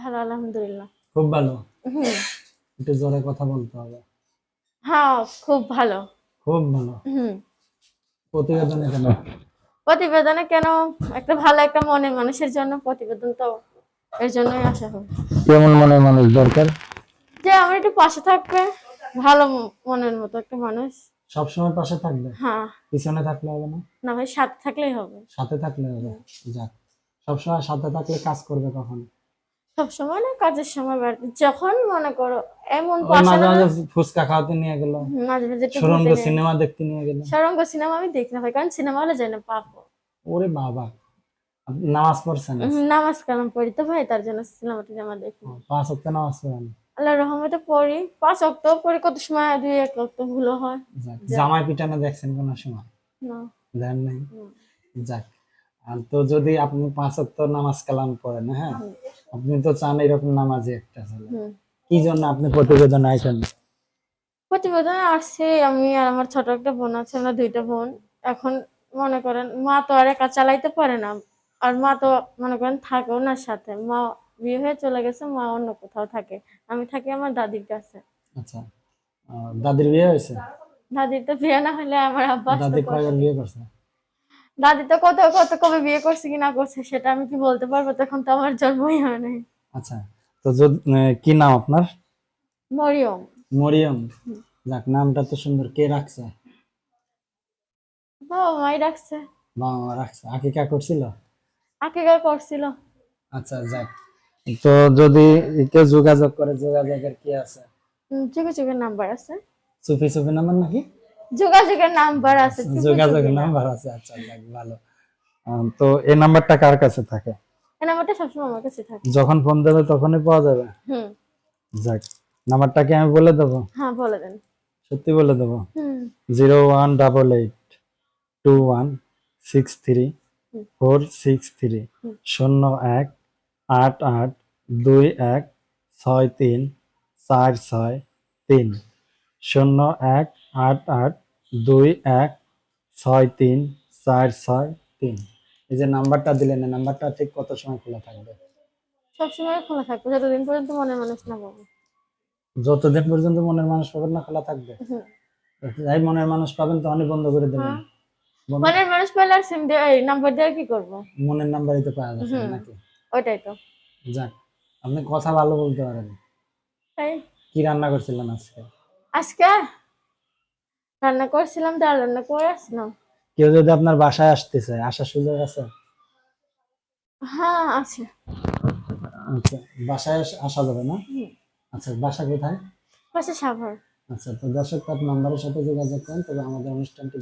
ভালো আলহামদুলিল্লাহ। খুব ভালো? একটু জোরে কথা বলতে হবে। হ্যাঁ খুব ভালো। খুব ভালো। প্রতিবেদনে কেন? প্রতিবেদনে কেন? একটা ভালো একটা মনে। মানুষের জন্য প্রতিবেদন তো এর জন্যই হয় কেমন মনে মানুষ দরকার? যে আমার একটু পাশে থাকবে। ভালো মনের মতো একটা মানুষ। সবসময় পাশে থাকবে? হ্যাঁ। পিছনে থাকলে হবে না? না ভাই সাথে থাকলেই হবে। সাথে থাকলে হবে? যাক। সবসময় সাথে থাকলে কাজ করবে কখন? সবসময় না কাজের সময় বাড়িতে যখন মনে করো এমন মাঝে মাঝে ফুচকা খাওয়াতে নিয়ে গেল মাঝে মাঝে সুরঙ্গ সিনেমা দেখতে নিয়ে গেল। সরঙ্গ সিনেমা আমি দেখি না ভাই কারণ সিনেমা হলে যাই না পাবো। ওরে বাবা নামাজ পড়ছেন নামাজ কালাম পড়ি তো ভাই তার জন্য দেখি। পাঁচ ওয়াক্ত নামাজ পড়েন? আল্লাহ রহমতে পড়ি পাঁচ অক্ট পড়ি কত সময় দুই এক অক্ট ভুলো হয়। জামাই পিটানো দেখছেন কোন সময়? না। দেন নাই? যাক আর তো যদি আপনি পাঁচ ওয়াক্ত নামাজ কালাম পড়েন হ্যাঁ? আপনি তো চান এরকম নামাজি একটা ছেলে কি জন্য আপনি প্রতিবেদন আইছেন? প্রতিবেদনে আসছে আমি আর আমার ছোট একটা বোন আছে আমরা দুইটা বোন। এখন মনে করেন মা তো আর একা চালাইতে পারে না আর মা তো মনে করেন থাকে ওনার সাথে। মা বিয়ে হয়ে চলে গেছে মা অন্য কোথাও থাকে। আমি থাকি আমার দাদির কাছে। আচ্ছা। দাদির বিয়ে হয়েছে? দাদির তো বিয়ে না হলে আমার আব্বা দাদি কয়বার বিয়ে করছে? দাদি তো কত কত কবে বিয়ে করছে কি না করছে সেটা আমি কি বলতে পারব? তখন তো আমার জন্মই হয় নাই। আচ্ছা তো কি নাম আপনার? মরিয়ম। মরিয়ম। যাক নামটা তো সুন্দর। কে রাখছে? বাবা মাই ডাকছে বাবা মা রাখছে। আকিকা করছিল? আকিকা করছিল। আচ্ছা যাক। তো যদি কেউ যোগাযোগ করে যোগাযোগের কি আছে? যুগে যুগের নাম্বার আছে। সুফি সুফি নাম্বার নাকি? যোগাযোগের নাম্বার আছে যোগাযোগের নাম্বার আছে আচ্ছা ভালো। তো এই নাম্বারটা কার কাছে থাকে? এই নাম্বারটা সবসময় আমার কাছে থাকে। যখন ফোন দেবে তখনই পাওয়া যাবে? হুম। যাক নাম্বারটা কি আমি বলে দেবো? হ্যাঁ বলে দেন। সত্যি বলে দেবো? Zero one double eight two one six three four six three শূন্য এক আট আট দুই এক ছয় তিন চার ছয় তিন শূন্য এক আট আট দুই এক ছয় তিন চার ছয় তিন। এই যে নাম্বারটা দিলেন এই নাম্বারটা ঠিক কত সময় খোলা থাকবে? সবসময় খোলা থাকবে যতদিন পর্যন্ত মনের মানুষ না পাবো। যতদিন পর্যন্ত মনের মানুষ পাবেন না খোলা থাকবে? যাই মনের মানুষ পাবেন তখনই বন্ধ করে দেবেন হ্যাঁ। মনের মানুষ পেলে আর সিম দিয়ে এই নাম্বার দিয়ে কি করব? মনের নাম্বারই তো পাওয়া যাচ্ছে নাকি? ওইটাই তো। যাক আপনি কথা ভালো বলতে পারেন। তাই কি রান্না করছিলেন আজকে? আজকে রান্না করছিলাম ডাল রান্না করে আসলাম। কেউ যদি আপনার বাসায় আসতে চায় আসার সুযোগ আছে? হ্যাঁ আছে। আচ্ছা বাসায় আসা যাবে না? আচ্ছা বাসা কোথায়? বাসা সাভার। আচ্ছা তো দর্শক তার নাম্বারের সাথে যোগাযোগ করেন তবে আমাদের অনুষ্ঠানটি